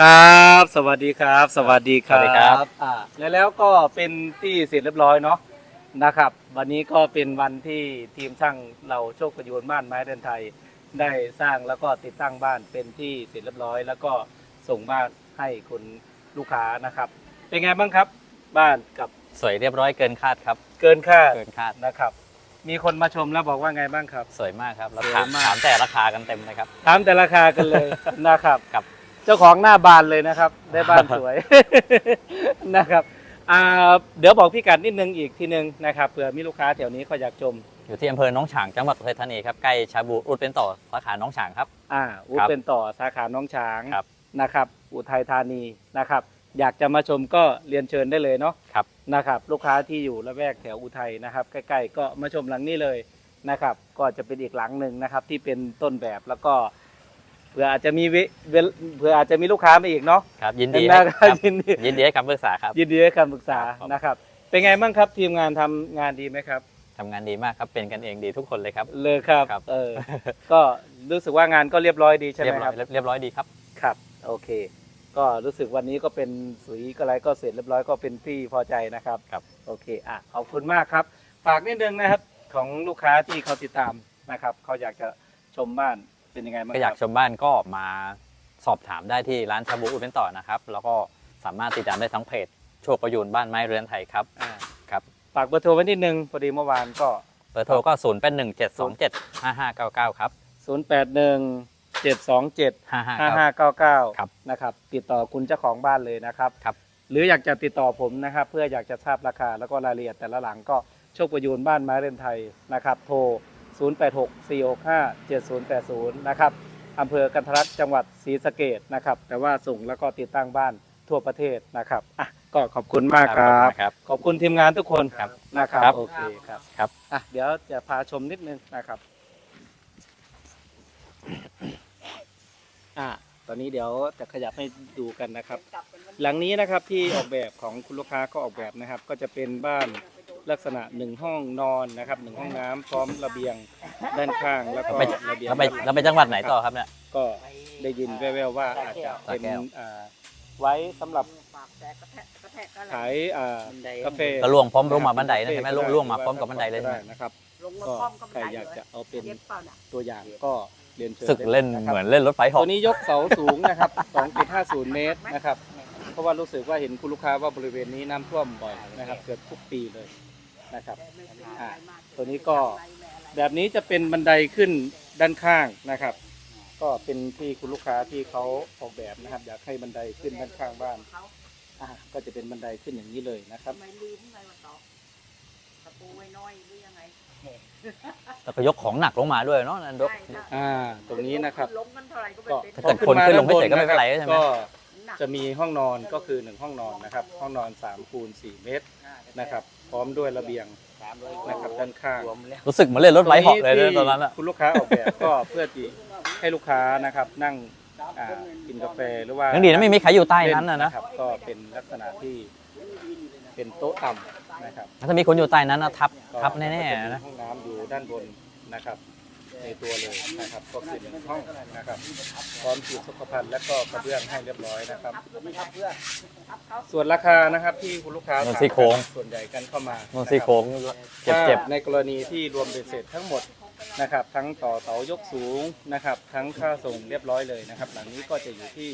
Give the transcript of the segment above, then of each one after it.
ครับ สวัสดีครับ สวัสดีครัสวัสดีครับ อ่าแล้วแล้วก็เป็นที่เสร็จเรียบร้อยเนาะนะครับ วันนี้ก็เป็นวันที่ทีมช่างเราโชคประยูนบ้านไม้เดินไทย ได้สร้างแล้วก็ติดตั้งบ้านเป็นที่เสร็จเรียบร้อย แล้วก็ส่งบ้านให้คุณลูกค้านะครับ เป็นไงบ้างครับ บ้านกับสวยเรียบร้อยเกินคาดครับ เกินคาดเกินคาดนะครับ มีคนมาชมแล้วบอกว่าไงบ้างครับ สวยมากครับแล้วสวยถามมากถามแต่ราคากันเต็มเลยครับถามแต่ราคากันเลยนะครับครับ เจ้าของหน้าบานเลยนะครับ ได้บ้านสวย นะครับอ่าเดี๋ยวบอกพี่กัดนิดนึงอีกทีนึงนะครับเผื่อมีลูกค้าแถวนี้เขาอยากชม อยู่ที่อำเภอหน้องฉางจังหวัดอุทัยธานีครับใกล้ชาบูอุดเป็นต่อสาขาหน้องฉางครับ อ่าอุครับเป็นต่อสาขาน้องช้างครับ นะครับ อุทัยธานีนะครับ อยากจะมาชมก็เรียนเชิญได้เลยเนาะ ครับ นะครับลูกค้าที่อยู่ละแวกแถวอุทัยนะครับใกล้ๆก็มาชมหลังนี้เลยนะครับ ก็จะเป็นอีกหลังหนึ่งนะครับที่เป็นต้นแบบแล้วก็ เผื่ออาจจะมีเวเวลเผื่ออาจจะมีลูกค้ามาอีกเนาะครับ ยินดีเห็นให้ไหมครับยินดียินดีให้คำปรึกษาครับ ยินดีให้คำปรึกษาครับ นะครับ เป็นไงบ้างครับทีมงานทำงานดีไหมครับ ทำงานดีมากครับเป็นกันเองดีทุกคนเลยครับ เลยครับ ครับ เออ ก็รู้สึกว่างานก็เรียบร้อยดีใช่ไหเรียมบคร้อรัยบ เรียบร้อยดีครับ ครับ โอเค ก็รู้สึกวันนี้ก็เป็นสุยก็อะไรก็เสร็จเรียบร้อยก็เป็นที่พอใจนะครับ ครับ โอเค อะ ขอบคุณมากครับ ฝากนิดนึงนะครับของลูกค้าที่เขาติดตามนะครับ เขาอยากจะชมบ้าน เป็นยังไงบ้างก็คอยารักบชมบ้านก็มาสอบถามได้ที่ร้านชาบูอุดเป็นต่อนะครับ แล้วก็สามารถติดตามได้ทั้งเพจโชคประยูนบ้านไม้เรือนไทยครับอ่าครับฝากเบอร์โทรไว้นิดนึงพอดีเมื่อวานก็เบอร์โทรก็0 8 1 7 2 7 5 5 9 9 ครับ 081 727 5 5ห้าห้าเก้าเก้าครับนะครับติดต่อคุณเจ้าของบ้านเลยนะครับครับหรืออยากจะติดต่อผมนะครับ เพื่ออยากจะทราบราคาแล้วก็รายละเอียดแต่ละหลังก็โชคประยูนบ้านไม้เรือนไทยนะครับ โทร 0864657080 นะครับอำเภอกันทรักจังหวัดศรีสะเกดนะครับ แต่ว่าส่งแล้วก็ติดตั้งบ้านทั่วประเทศนะครับอะก็ขอบคุณมากครับ ครับ ขอบคุณทีมงานทุกคนครับนะครับครับ โอเคครับครับ อะเดี๋ยวจะพาชมนิดนึงนะครับอะตอนนี้เดี๋ยวจะขยับให้ดูกันนะครับ หลังนี้นะครับที่ออกแบบของคุณลูกค้าก็ออกแบบนะครับ ก็จะเป็นบ้าน ลักษณะหนึ่งห้องนอนนะครับหนึ่งห้องน้ำพร้อมระเบียงด้านข้างแล้วก็ไประเบียงแล้วไปด้านหลังแล้วไปจังหวัดไหนต่อครับเนี่ย ก็ได้ยินแว่วๆว่าอาจจะเป็นสระแก้ว อ่าไว้สำหรับปากแตกกระแทกกระแทกอะไรขายอ่ากาแฟก็ล่วงพร้อมลงมาบันไดนะใช่ไหมล่วงล่วงมาพร้อมกับบันไดเลยใช่ไหม นะครับ ลงมาก็พร้อมกับใครบันไดอยากเลจะยเอาเป็นเย็บเปล่าน่ะตัวอย่างก็เรียนเชิญศึกเล่นได้ะครับเหมือนเล่นรถไฟเหอตัวนี้ยกเสาสูงนะครับ 2.50 เมตรนะครับ เพราะว่ารู้สึกว่าเห็นคุณลูกค้าว่าบริเวณนี้น้ำท่วมบ่อยนะครับเกือบทุกปีเลยนะครับอ่าตัวนี้ก็แบบนี้จะเป็นบันไดขึ้นด้านข้างนะครับ ก็เป็นที่คุณลูกค้าที่เขาออกแบบนะครับ อยากให้บันไดขึ้นด้านข้างบ้านเขาอ่าก็จะเป็นบันไดขึ้นอย่างนี้เลยนะครับ ทำไมลืมไงวันต่อตะปูไว้น้อยหรือยังไงแล้วก็ยกของหนักลงมาด้วยเนาะนั่นยก ใช่ค่ะอ่าตรงนี้นะครับ ล้มกันเท่าไหร่ก็ไม่ก็เป็น ถ้าเกิดคนขึ้นลงไม่เสร็จก็ไม่เป็นไรใช่ไหม ก็หนัก จะมีห้องนอนก็คือหนึ่งห้องนอนนะครับ ห้องนอน3คูณ4เมตรนะครับ พร้อมด้วยระเบียงนะครับด้านข้างรู้สึกเหมือนเล่นรถไฟเหาะเลยที่นะตอนนั้นอะคุณลูกค้าออกแบบก็เพื่อที่ให้ลูกค้านะครับนั่งอ่ากินกาแฟหรือว่ายังดีนะไม่มีใครอยู่ใต้นั้นนะนะเล่ครับก็เป็นลักษณะที่เป็นโต๊ะต่ำนะครับถ้ามีคนอยู่ใต้นั้นนะทับก็ทับแน่ก็จะมีๆนะห้องน้ำอยู่ด้านบนนะครับ ในตัวเลยนะครับ ก็คือหนึ่งห้องนะครับ พร้อมจุดสุขภัณฑ์และก็กระเบื้องให้เรียบร้อยนะครับ ส่วนราคานะครับที่คุณลูกค้าโน่นถามซี่โครง ส่วนใหญ่กันเข้ามาโน่นนะซี่ครับโค้งเจ็บเจ็บ ถ้าในกรณีที่รวมเป็นเสร็จทั้งหมดนะครับ ทั้งต่อเสายกสูงนะครับ ทั้งค่าส่งเรียบร้อยเลยนะครับ หลังนี้ก็จะอยู่ที่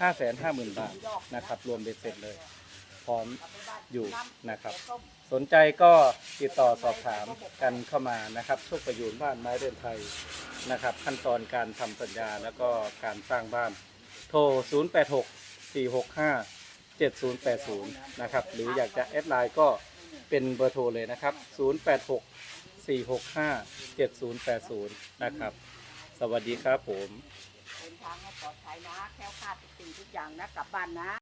5 5 0 0 0 0 บาทนะครับ รวมเป็นเสร็จเลยพ ร้อมอยู่นะครับ สนใจก็ติดต่อสอบถามกันเข้ามานะครับโชคประยูนบ้านไม้เรือนไทยนะครับ ขั้นตอนการทำสัญญาแล้วก็การสร้างบ้าน โทร 086 465 7080 นะครับ หรืออยากจะแอดไลน์ก็เป็นเบอร์โทรเลยนะครับ 086 465 7080 นะครับ สวัสดีครับผม เดินทางให้ปลอดภัยนะ แคล้วคลาดทุกสิ่งทุกอย่างนะ กลับบ้านนะ